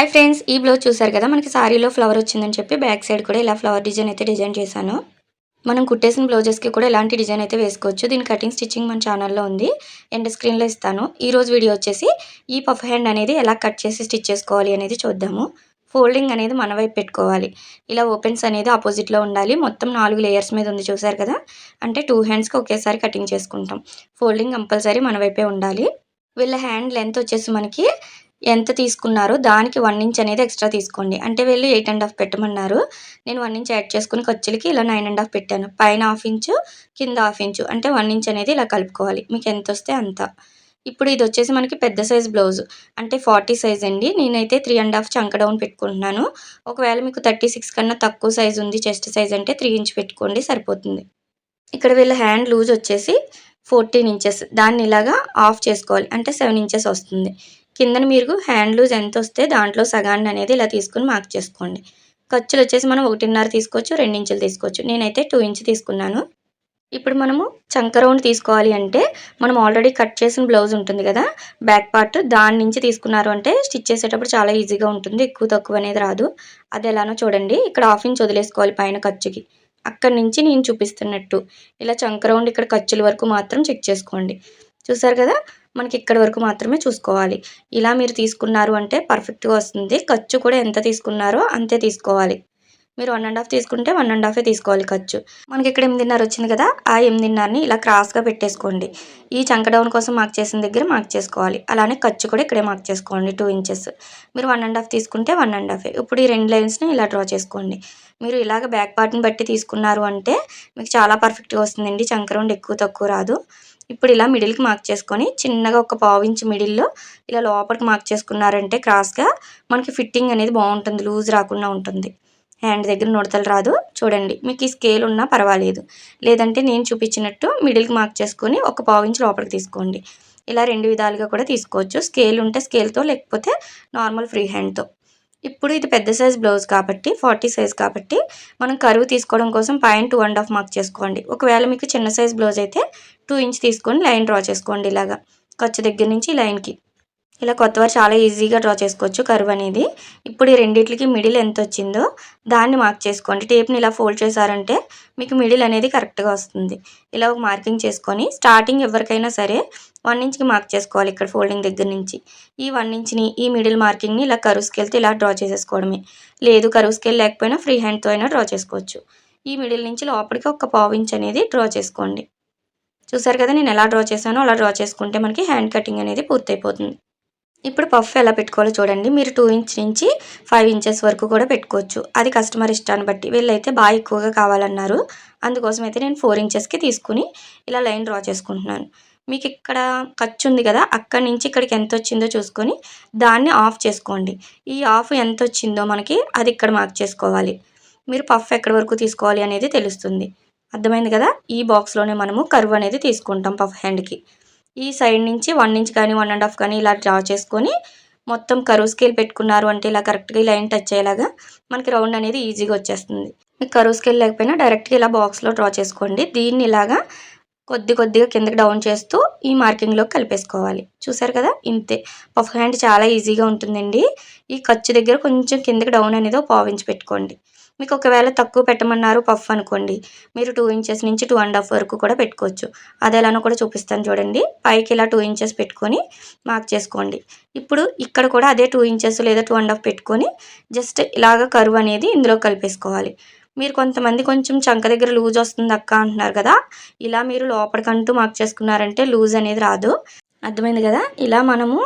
Hi friends ఈ blouse చూసారు కదా? మనకి సారీలో ఫ్లవర్ వచ్చిందని చెప్పి బ్యాక్ సైడ్ కూడా ఇలా ఫ్లవర్ డిజైన్ అయితే డిజైన్ చేశాను. మనం కుట్టేసిన బ్లౌజెస్కి కూడా ఇలాంటి డిజైన్ అయితే వేసుకోవచ్చు. దీని కటింగ్ స్టిచ్చింగ్ మన ఛానల్లో ఉంది. అండ్ స్క్రీన్లో ఇస్తాను. ఈ రోజు వీడియో వచ్చేసి ఈ పఫ్ హ్యాండ్ అనేది ఎలా కట్ చేసి స్టిచ్ చేసుకోవాలి అనేది చూద్దాము. ఫోల్డింగ్ అనేది మన వైపు పెట్టుకోవాలి. ఇలా ఓపెన్స్ అనేది ఆపోజిట్లో ఉండాలి. మొత్తం నాలుగు లేయర్స్ మీద ఉంది చూసారు కదా? అంటే టూ హ్యాండ్స్కి ఒకేసారి కటింగ్ చేసుకుంటాం. ఫోల్డింగ్ కంపల్సరీ మన వైపే ఉండాలి. వీళ్ళ హ్యాండ్ లెంత్ వచ్చేసి మనకి ఎంత తీసుకున్నారో దానికి వన్ ఇంచ్ అనేది ఎక్స్ట్రా తీసుకోండి. అంటే వీళ్ళు ఎయిట్ అండ్ హాఫ్ పెట్టమన్నారు. నేను వన్ ఇంచ్ యాడ్ చేసుకుని ఖర్చులకి ఇలా నైన్ అండ్ హాఫ్ పెట్టాను. పైన హాఫ్ ఇంచు కింద హాఫ్ ఇంచు అంటే వన్ ఇంచ్ అనేది ఇలా కలుపుకోవాలి. మీకు ఎంత వస్తే అంత. ఇప్పుడు ఇది వచ్చేసి మనకి పెద్ద సైజ్ బ్లౌజ్ అంటే ఫార్టీ సైజ్ అండి. నేనైతే త్రీ అండ్ హాఫ్ చంక డౌన్ పెట్టుకుంటున్నాను. ఒకవేళ మీకు థర్టీ సిక్స్ కన్నా తక్కువ సైజ్ ఉంది చెస్ట్ సైజ్ అంటే త్రీ ఇంచ్ పెట్టుకోండి సరిపోతుంది. ఇక్కడ వీళ్ళ హ్యాండ్ లూజ్ వచ్చేసి ఫోర్టీన్ ఇంచెస్ దాన్ని ఇలాగా ఆఫ్ చేసుకోవాలి. అంటే సెవెన్ ఇంచెస్ వస్తుంది. కిందన మీరు హ్యాండ్ లూజ్ ఎంత వస్తే దాంట్లో సగాన్ని అనేది ఇలా తీసుకుని మార్క్ చేసుకోండి. ఖర్చులు వచ్చేసి మనం ఒకటిన్నర తీసుకోవచ్చు రెండు ఇంచులు తీసుకోవచ్చు. నేనైతే టూ ఇంచ్ తీసుకున్నాను. ఇప్పుడు మనము చంక రౌండ్ తీసుకోవాలి అంటే మనం ఆల్రెడీ కట్ చేసిన బ్లౌజ్ ఉంటుంది కదా బ్యాక్ పార్ట్ దాని నుంచి తీసుకున్నారు అంటే స్టిచ్ చేసేటప్పుడు చాలా ఈజీగా ఉంటుంది ఎక్కువ తక్కువ అనేది రాదు. అది ఎలానో చూడండి. ఇక్కడ హాఫ్ ఇంచ్ వదిలేసుకోవాలి పైన ఖర్చుకి. అక్కడి నుంచి నేను చూపిస్తున్నట్టు. ఇలా చంక రౌండ్ ఇక్కడ ఖర్చుల వరకు మాత్రం చెక్ చేసుకోండి. చూసారు కదా? మనకి ఇక్కడ వరకు మాత్రమే చూసుకోవాలి. ఇలా మీరు తీసుకున్నారు అంటే పర్ఫెక్ట్గా వస్తుంది. ఖర్చు కూడా ఎంత తీసుకున్నారో అంతే తీసుకోవాలి. మీరు వన్ అండ్ హాఫ్ తీసుకుంటే వన్ అండ్ హాఫే తీసుకోవాలి ఖర్చు. మనకి ఇక్కడ ఎనిమిదిన్నర వచ్చింది కదా ఆ ఎనిమిదిన్నరని ఇలా క్రాస్గా పెట్టేసుకోండి. ఈ చంక డౌన్ కోసం మార్క్ చేసిన దగ్గర మార్క్ చేసుకోవాలి. అలానే ఖర్చు కూడా ఇక్కడే మార్క్ చేసుకోండి టూ ఇంచెస్. మీరు వన్ అండ్ హాఫ్ తీసుకుంటే వన్ అండ్ హాఫే. ఇప్పుడు ఈ రెండు లైన్స్ని ఇలా డ్రా చేసుకోండి. మీరు ఇలాగ బ్యాక్ పార్ట్ని బట్టి తీసుకున్నారు అంటే మీకు చాలా పర్ఫెక్ట్గా వస్తుందండి. చంక రౌండ్ ఎక్కువ తక్కువ రాదు. ఇప్పుడు ఇలా మిడిల్కి మార్క్ చేసుకొని చిన్నగా ఒక పావు మిడిల్లో ఇలా లోపలికి మార్క్ చేసుకున్నారంటే క్రాస్గా మనకి ఫిట్టింగ్ అనేది బాగుంటుంది లూజ్ రాకుండా ఉంటుంది. హ్యాండ్ దగ్గర నుడతలు రాదు. చూడండి మీకు ఈ స్కేల్ ఉన్నా పర్వాలేదు. లేదంటే నేను చూపించినట్టు మిడిల్కి మార్క్ చేసుకొని ఒక పావు లోపలికి తీసుకోండి. ఇలా రెండు విధాలుగా కూడా తీసుకోవచ్చు. స్కేల్ ఉంటే స్కేల్తో లేకపోతే నార్మల్ ఫ్రీ హ్యాండ్తో. ఇప్పుడు ఇది పెద్ద సైజ్ బ్లౌజ్ కాబట్టి ఫార్టీ సైజ్ కాబట్టి మనం కరువు తీసుకోవడం కోసం పైన టూ అండ్ హాఫ్ మార్క్ చేసుకోండి. ఒకవేళ మీకు చిన్న సైజ్ బ్లౌజ్ అయితే టూ ఇంచ్ తీసుకొని లైన్ డ్రా చేసుకోండి ఇలాగా. ఖర్చు దగ్గర నుంచి లైన్కి ఇలా కొత్తవారు చాలా ఈజీగా డ్రా చేసుకోవచ్చు కరువు అనేది. ఇప్పుడు ఈ రెండింటికి మిడిల్ ఎంత వచ్చిందో దాన్ని మార్క్ చేసుకోండి. టేప్ని ఇలా ఫోల్డ్ చేశారంటే మీకు మిడిల్ అనేది కరెక్ట్గా వస్తుంది. ఇలా ఒక మార్కింగ్ చేసుకొని స్టార్టింగ్ ఎవరికైనా సరే వన్ ఇంచ్కి మార్క్ చేసుకోవాలి ఇక్కడ ఫోల్డింగ్ దగ్గర నుంచి. ఈ వన్ ఇంచ్ని ఈ మిడిల్ మార్కింగ్ని ఇలా కరువు స్కేల్తో ఇలా డ్రా చేసేసుకోవడమే. లేదు కరువు స్కేల్ లేకపోయినా ఫ్రీ హ్యాండ్తో అయినా డ్రా చేసుకోవచ్చు. ఈ మిడిల్ నుంచి లోపలికి ఒక పావు ఇంచ్ అనేది డ్రా చేసుకోండి. చూసారు కదా నేను ఎలా డ్రా చేశానో అలా డ్రా చేసుకుంటే మనకి హ్యాండ్ కటింగ్ అనేది పూర్తయిపోతుంది. ఇప్పుడు పఫ్ ఎలా పెట్టుకోవాలో చూడండి. మీరు టూ ఇంచ్ నుంచి ఫైవ్ ఇంచెస్ వరకు కూడా పెట్టుకోవచ్చు. అది కస్టమర్ ఇష్టాన్ని బట్టి. వీళ్ళైతే బాగా ఎక్కువగా కావాలన్నారు. అందుకోసం అయితే నేను ఫోర్ ఇంచెస్కి తీసుకుని ఇలా లైన్ డ్రా చేసుకుంటున్నాను. మీకు ఇక్కడ ఖర్చు ఉంది కదా. అక్కడి నుంచి ఇక్కడికి ఎంత వచ్చిందో చూసుకొని దాన్ని ఆఫ్ చేసుకోండి. ఈ ఆఫ్ ఎంత వచ్చిందో మనకి అది ఇక్కడ మార్క్ చేసుకోవాలి. మీరు పఫ్ ఎక్కడి వరకు తీసుకోవాలి అనేది తెలుస్తుంది. అర్థమైంది కదా? ఈ బాక్స్లోనే మనము కర్వ్ అనేది తీసుకుంటాం పఫ్ హ్యాండ్కి ఈ సైడ్ నుంచి వన్ ఇంచ్ కానీ వన్ అండ్ హాఫ్ కానీ ఇలా డ్రా చేసుకొని మొత్తం కరువు స్కేల్ పెట్టుకున్నారు అంటే ఇలా కరెక్ట్గా లైన్ టచ్ అయ్యేలాగా మనకి రౌండ్ అనేది ఈజీగా వచ్చేస్తుంది. మీకు కరువు స్కేల్ లేకపోయినా డైరెక్ట్గా ఇలా బాక్స్లో డ్రా చేసుకోండి. దీన్ని ఇలాగా కొద్ది కొద్దిగా కిందకి డౌన్ చేస్తూ ఈ మార్కింగ్లోకి కలిపేసుకోవాలి. చూసారు కదా? ఇంతే. పఫ్ హ్యాండ్ చాలా ఈజీగా ఉంటుందండి. ఈ ఖర్చు దగ్గర కొంచెం కిందకి డౌన్ అనేది పావించి పెట్టుకోండి. మీకు ఒకవేళ తక్కువ పెట్టమన్నారు పఫ్ అనుకోండి. మీరు టూ ఇంచెస్ నుంచి టూ అండ్ హాఫ్ వరకు కూడా పెట్టుకోవచ్చు. అది ఎలానో కూడా చూపిస్తాను చూడండి. పైకి ఇలా టూ ఇంచెస్ పెట్టుకొని మార్క్ చేసుకోండి. ఇప్పుడు ఇక్కడ కూడా అదే టూ ఇంచెస్ లేదా టూ అండ్ హాఫ్ పెట్టుకొని జస్ట్ ఇలాగ కరువు అనేది ఇందులో కలిపేసుకోవాలి. మీరు కొంతమంది కొంచెం చంక దగ్గర లూజ్ వస్తుంది అక్క అంటున్నారు కదా. ఇలా మీరు లోపలికంటూ మార్క్ చేసుకున్నారంటే లూజ్ అనేది రాదు. అర్థమైంది కదా? ఇలా మనము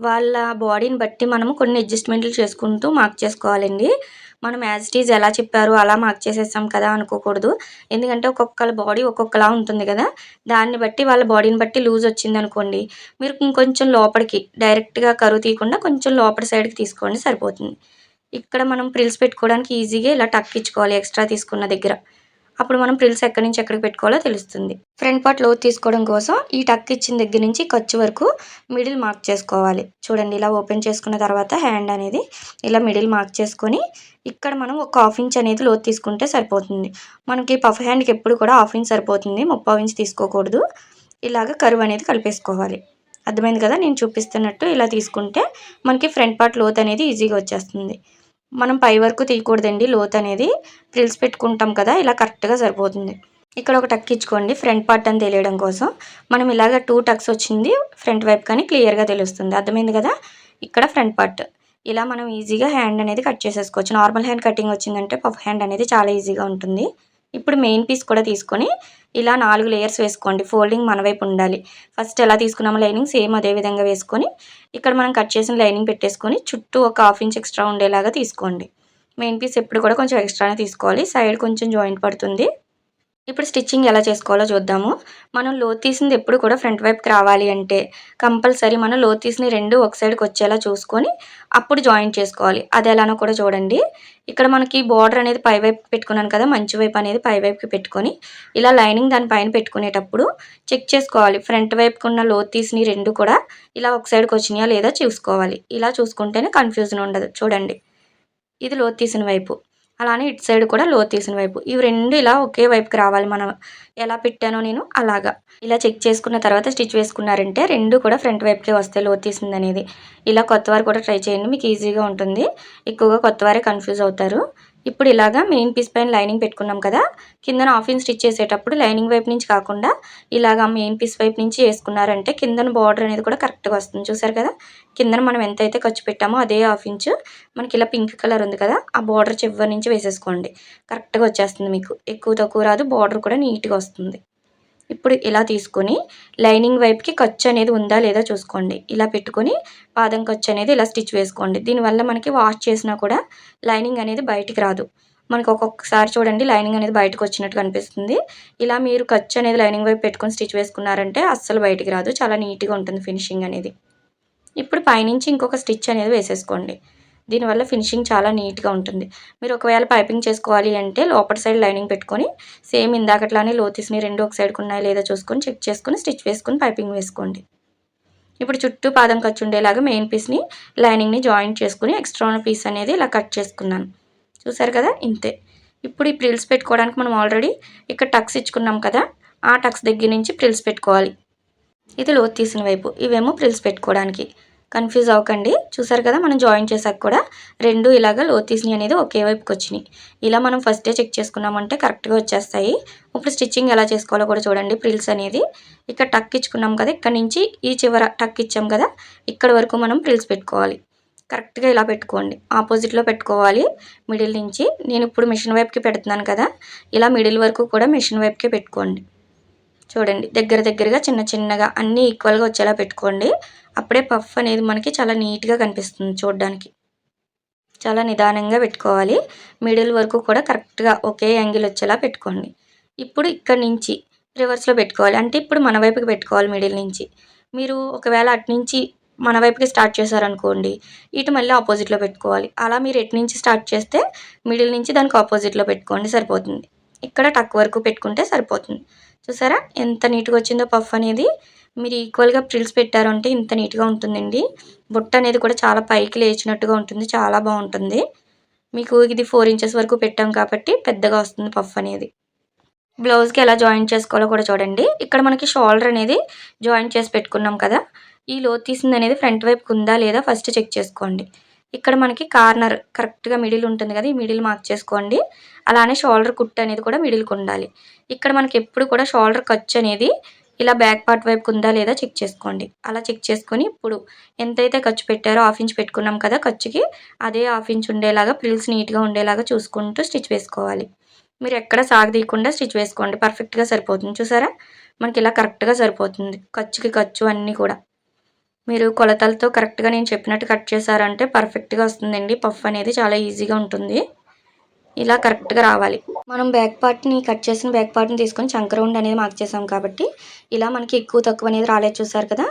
వాళ్ళ బాడీని బట్టి మనము కొన్ని అడ్జస్ట్మెంట్లు చేసుకుంటూ మార్క్ చేసుకోవాలండి. మనం యాజ్ ఇట్ ఈజ్ ఎలా చెప్పారు అలా మార్క్ చేసేస్తాం కదా అనుకోకూడదు. ఎందుకంటే ఒక్కొక్కళ్ళ బాడీ ఒక్కొక్కలా ఉంటుంది కదా. దాన్ని బట్టి వాళ్ళ బాడీని బట్టి లూజ్ వచ్చింది అనుకోండి. మీరు ఇంకొంచెం లోపలికి డైరెక్ట్గా కరువు తీయకుండా కొంచెం లోపలి సైడ్కి తీసుకోండి సరిపోతుంది. ఇక్కడ మనం ప్రిల్స్ పెట్టుకోవడానికి ఈజీగా ఇలా టక్ ఇచ్చుకోవాలి ఎక్స్ట్రా తీసుకున్న దగ్గర. అప్పుడు మనం ప్రిల్స్ ఎక్కడి నుంచి ఎక్కడికి పెట్టుకోవాలో తెలుస్తుంది. ఫ్రంట్ పార్ట్లో తీసుకోవడం కోసం ఈ టక్ ఇచ్చిన దగ్గర నుంచి ఖర్చు వరకు మిడిల్ మార్క్ చేసుకోవాలి. చూడండి ఇలా ఓపెన్ చేసుకున్న తర్వాత హ్యాండ్ అనేది ఇలా మిడిల్ మార్క్ చేసుకొని ఇక్కడ మనం ఒక హాఫ్ ఇంచ్ అనేది లోతు తీసుకుంటే సరిపోతుంది. మనకి పఫ్ హ్యాండ్కి ఎప్పుడు కూడా హాఫ్ ఇంచ్ సరిపోతుంది. ముప్పై ఇంచ్ తీసుకోకూడదు. ఇలాగ కరువు అనేది కలిపేసుకోవాలి. అర్థమైంది కదా? నేను చూపిస్తున్నట్టు ఇలా తీసుకుంటే మనకి ఫ్రంట్ పార్ట్ లోత్ అనేది ఈజీగా వచ్చేస్తుంది. మనం పై వరకు తీయకూడదండి లోత్ అనేది ఫ్రిల్స్ పెట్టుకుంటాం కదా ఇలా కరెక్ట్గా సరిపోతుంది. ఇక్కడ ఒక టక్ ఇచ్చుకోండి ఫ్రంట్ పార్ట్ అని తెలియడం కోసం. మనం ఇలాగ టూ టక్స్ వచ్చింది ఫ్రంట్ వైపు కానీ క్లియర్గా తెలుస్తుంది. అర్థమైంది కదా? ఇక్కడ ఫ్రంట్ పార్ట్. ఇలా మనం ఈజీగా హ్యాండ్ అనేది కట్ చేసేసుకోవచ్చు. నార్మల్ హ్యాండ్ కటింగ్ వచ్చిందంటే పఫ్ హ్యాండ్ అనేది చాలా ఈజీగా ఉంటుంది. ఇప్పుడు మెయిన్ పీస్ కూడా తీసుకొని ఇలా నాలుగు లేయర్స్ వేసుకోండి. ఫోల్డింగ్ మన వైపు ఉండాలి. ఫస్ట్ ఎలా తీసుకున్నామో లైనింగ్ సేమ్ అదే విధంగా వేసుకొని ఇక్కడ మనం కట్ చేసిన లైనింగ్ పెట్టేసుకొని చుట్టూ ఒక హాఫ్ ఇంచ్ ఎక్స్ట్రా ఉండేలాగా తీసుకోండి. మెయిన్ పీస్ ఎప్పుడు కూడా కొంచెం ఎక్స్ట్రానే తీసుకోవాలి. సైడ్ కొంచెం జాయింట్ పడుతుంది. ఇప్పుడు స్టిచ్చింగ్ ఎలా చేసుకోవాలో చూద్దాము. మనం లో తీసింది ఎప్పుడు కూడా ఫ్రంట్ వైపుకి రావాలి అంటే కంపల్సరీ మనం లో తీసిన రెండు ఒక సైడ్కి వచ్చేలా చూసుకొని అప్పుడు జాయిన్ చేసుకోవాలి. అది ఎలానో కూడా చూడండి. ఇక్కడ మనకి బార్డర్ అనేది పై వైపు పెట్టుకున్నాను కదా మంచి వైపు అనేది పై వైపుకి పెట్టుకొని ఇలా లైనింగ్ దానిపైన పెట్టుకునేటప్పుడు చెక్ చేసుకోవాలి. ఫ్రంట్ వైపుకి ఉన్న లో తీసిన రెండు కూడా ఇలా ఒక సైడ్కి వచ్చినాయా లేదా చూసుకోవాలి. ఇలా చూసుకుంటేనే కన్ఫ్యూజన్ ఉండదు. చూడండి. ఇది లో తీసిన వైపు. అలానే ఇటు సైడ్ కూడా లో తీసిన వైపు. ఇవి రెండు ఇలా ఒకే వైపుకి రావాలి. మనం ఎలా పెట్టానో నేను అలాగా. ఇలా చెక్ చేసుకున్న తర్వాత స్టిచ్ వేసుకున్నారంటే రెండు కూడా ఫ్రంట్ వైపుకే వస్తాయి లో తీసింది అనేది ఇలా కొత్తవారు కూడా ట్రై చేయండి. మీకు ఈజీగా ఉంటుంది. ఎక్కువగా కొత్త వారే కన్ఫ్యూజ్ అవుతారు. ఇప్పుడు ఇలాగా మెయిన్ పీస్ పైన లైనింగ్ పెట్టుకున్నాం కదా కిందన ఆఫీన్ స్టిచ్ చేసేటప్పుడు లైనింగ్ వైపు నుంచి కాకుండా ఇలాగా మెయిన్ పీస్ వైపు నుంచి వేసుకున్నారంటే కిందన బార్డర్ అనేది కూడా కరెక్ట్గా వస్తుంది. చూసారు కదా? కిందన మనం ఎంతైతే ఖర్చు పెట్టామో అదే హాఫ్ ఇంచ్ మనకి ఇలా పింక్ కలర్ ఉంది కదా ఆ బార్డర్ చివరి నుంచి వేసేసుకోండి. కరెక్ట్గా వచ్చేస్తుంది మీకు. ఎక్కువ తక్కువ రాదు బార్డర్ కూడా నీట్గా వస్తుంది. ఇప్పుడు ఇలా తీసుకొని లైనింగ్ వైపుకి ఖర్చు అనేది ఉందా లేదా చూసుకోండి. ఇలా పెట్టుకొని పాదం ఖర్చు అనేది ఇలా స్టిచ్ వేసుకోండి. దీనివల్ల మనకి వాష్ చేసినా కూడా లైనింగ్ అనేది బయటికి రాదు. మనకు ఒక్కొక్కసారి చూడండి లైనింగ్ అనేది బయటకు వచ్చినట్టు కనిపిస్తుంది. ఇలా మీరు ఖర్చు అనేది లైనింగ్ వైపు పెట్టుకొని స్టిచ్ వేసుకున్నారంటే అస్సలు బయటికి రాదు. చాలా నీట్గా ఉంటుంది ఫినిషింగ్ అనేది. ఇప్పుడు పైనుంచి ఇంకొక స్టిచ్ అనేది వేసేసుకోండి. దీనివల్ల ఫినిషింగ్ చాలా నీట్గా ఉంటుంది. మీరు ఒకవేళ పైపింగ్ చేసుకోవాలి అంటే లోపల సైడ్ లైనింగ్ పెట్టుకొని సేమ్ ఇందాకట్లానే లోతీస్ని రెండు ఒక సైడ్కి ఉన్నాయి లేదా చూసుకొని చెక్ చేసుకొని స్టిచ్ వేసుకొని పైపింగ్ వేసుకోండి. ఇప్పుడు చుట్టూ పాదం ఖర్చు ఉండేలాగా మెయిన్ పీస్ని లైనింగ్ని జాయింట్ చేసుకుని ఎక్స్ట్రా ఉన్న పీస్ అనేది ఇలా కట్ చేసుకున్నాను. చూసారు కదా? ఇంతే. ఇప్పుడు ఈ ప్రిల్స్ పెట్టుకోవడానికి మనం ఆల్రెడీ ఇక్కడ టక్స్ ఇచ్చుకున్నాం కదా? ఆ టక్స్ దగ్గర నుంచి ప్రిల్స్ పెట్టుకోవాలి. ఇది లోతు తీసిన వైపు. ఇవేమో ప్రిల్స్ పెట్టుకోవడానికి. కన్ఫ్యూజ్ అవ్వకండి. చూసారు కదా మనం జాయిన్ చేసాక కూడా రెండు ఇలాగ లోతీస్ని అనేది ఒకే వైపుకి వచ్చినాయి. ఇలా మనం ఫస్టే చెక్ చేసుకున్నామంటే కరెక్ట్గా వచ్చేస్తాయి. ఇప్పుడు స్టిచ్చింగ్ ఎలా చేసుకోవాలో కూడా చూడండి ప్రిల్స్ అనేది. ఇక్కడ టక్ ఇచ్చుకున్నాం కదా ఇక్కడ నుంచి ఈ చివర టక్ ఇచ్చాం కదా ఇక్కడ వరకు మనం ప్రిల్స్ పెట్టుకోవాలి. కరెక్ట్గా ఇలా పెట్టుకోండి. ఆపోజిట్లో పెట్టుకోవాలి మిడిల్ నుంచి. నేను ఇప్పుడు మిషన్ వైపుకి పెడుతున్నాను కదా ఇలా మిడిల్ వరకు కూడా మిషన్ వైపుకే పెట్టుకోండి. చూడండి దగ్గర దగ్గరగా చిన్న చిన్నగా అన్నీ ఈక్వల్గా వచ్చేలా పెట్టుకోండి. అప్పుడే పఫ్ అనేది మనకి చాలా నీట్గా కనిపిస్తుంది చూడడానికి. చాలా నిదానంగా పెట్టుకోవాలి. మిడిల్ వరకు కూడా కరెక్ట్గా ఒకే యాంగిల్ వచ్చేలా పెట్టుకోండి. ఇప్పుడు ఇక్కడ నుంచి రివర్స్లో పెట్టుకోవాలి. అంటే ఇప్పుడు మన వైపుకి పెట్టుకోవాలి మిడిల్ నుంచి. మీరు ఒకవేళ అటు నుంచి మన వైపుకి స్టార్ట్ చేశారనుకోండి ఇటు మళ్ళీ ఆపోజిట్లో పెట్టుకోవాలి. అలా మీరు ఎటు నుంచి స్టార్ట్ చేస్తే మిడిల్ నుంచి దానికి ఆపోజిట్లో పెట్టుకోండి సరిపోతుంది. ఇక్కడ టక్ వరకు పెట్టుకుంటే సరిపోతుంది. చూసారా? ఎంత నీట్గా వచ్చిందో పఫ్ అనేది. మీరు ఈక్వల్గా ప్రిల్స్ పెట్టారంటే ఇంత నీట్గా ఉంటుందండి. బుట్ట అనేది కూడా చాలా పైకి లేచినట్టుగా ఉంటుంది. చాలా బాగుంటుంది. మీకు ఇది ఫోర్ ఇంచెస్ వరకు పెట్టాం కాబట్టి పెద్దగా వస్తుంది పఫ్ అనేది. బ్లౌజ్కి ఎలా జాయిన్ చేసుకోవాలో కూడా చూడండి. ఇక్కడ మనకి షోల్డర్ అనేది జాయిన్ చేసి పెట్టుకున్నాం కదా. ఈ లో తీసింది అనేది ఫ్రంట్ వైపుకు ఉందా లేదా ఫస్ట్ చెక్ చేసుకోండి. ఇక్కడ మనకి కార్నర్ కరెక్ట్గా మిడిల్ ఉంటుంది కదా ఈ మిడిల్ మార్క్ చేసుకోండి. అలానే షోల్డర్ కుట్ అనేది కూడా మిడిల్కి ఉండాలి. ఇక్కడ మనకి ఎప్పుడు కూడా షోల్డర్ ఖర్చు అనేది ఇలా బ్యాక్ పార్ట్ వైపు ఉందా లేదా చెక్ చేసుకోండి. అలా చెక్ చేసుకొని ఇప్పుడు ఎంతైతే ఖర్చు పెట్టారో హాఫ్ ఇంచ్ పెట్టుకున్నాం కదా ఖర్చుకి అదే హాఫ్ ఇంచ్ ఉండేలాగా ప్రిల్స్ నీట్గా ఉండేలాగా చూసుకుంటూ స్టిచ్ వేసుకోవాలి. మీరు ఎక్కడ సాగదీయకుండా స్టిచ్ వేసుకోండి. పర్ఫెక్ట్గా సరిపోతుంది. చూసారా? మనకి ఇలా కరెక్ట్గా సరిపోతుంది. ఖర్చుకి ఖర్చు అన్నీ కూడా. మీరు కొలతలతో కరెక్ట్గా నేను చెప్పినట్టు కట్ చేశారంటే పర్ఫెక్ట్గా వస్తుందండి. పఫ్ అనేది చాలా ఈజీగా ఉంటుంది. ఇలా కరెక్ట్గా రావాలి. మనం బ్యాక్ పార్ట్ని కట్ చేసిన బ్యాక్ పార్ట్ని తీసుకొని చంకరౌండ్ అనేది మార్క్ చేసాం కాబట్టి ఇలా మనకి ఎక్కువ తక్కువ అనేది రాలేదు చూసారు కదా?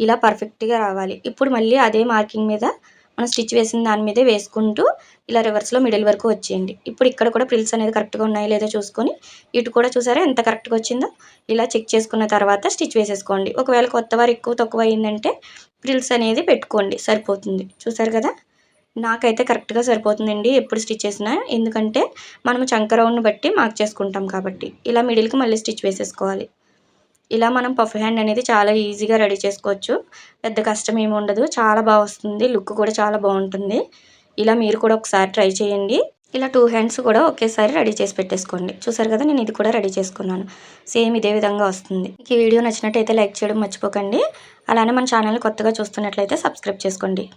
ఇలా పర్ఫెక్ట్గా రావాలి. ఇప్పుడు మళ్ళీ అదే మార్కింగ్ మీద మనం స్టిచ్ వేసిన దాని మీదే వేసుకుంటూ ఇలా రివర్స్లో మిడిల్ వరకు వచ్చేయండి. ఇప్పుడు ఇక్కడ కూడా ప్రిల్స్ అనేది కరెక్ట్గా ఉన్నాయో లేదో చూసుకొని ఇటు కూడా చూసారా? ఎంత కరెక్ట్గా వచ్చిందో? ఇలా చెక్ చేసుకున్న తర్వాత స్టిచ్ వేసేసుకోండి. ఒకవేళ కొత్త వారు ఎక్కువ తక్కువ అయిందంటే ప్రిల్స్ అనేది పెట్టుకోండి. సరిపోతుంది. చూసారు కదా? నాకైతే కరెక్ట్గా సరిపోతుందండి ఎప్పుడు స్టిచ్ చేసినా ఎందుకంటే మనం చంక రౌండ్ని బట్టి మార్క్ చేసుకుంటాం కాబట్టి. ఇలా మిడిల్కి మళ్ళీ స్టిచ్ వేసేసుకోవాలి. ఇలా మనం పఫ్ హ్యాండ్ అనేది చాలా ఈజీగా రెడీ చేసుకోవచ్చు. పెద్ద కష్టం ఏమి ఉండదు. చాలా బాగా వస్తుంది. లుక్ కూడా చాలా బాగుంటుంది. ఇలా మీరు కూడా ఒకసారి ట్రై చేయండి. ఇలా టూ హ్యాండ్స్ కూడా ఒకేసారి రెడీ చేసి పెట్టేసుకోండి. చూసారు కదా నేను ఇది కూడా రెడీ చేసుకున్నాను. సేమ్ ఇదే విధంగా వస్తుంది. ఈ వీడియో నచ్చినట్టయితే లైక్ చేయడం మర్చిపోకండి. అలానే మన ఛానల్ని కొత్తగా చూస్తున్నట్లయితే సబ్స్క్రైబ్ చేసుకోండి.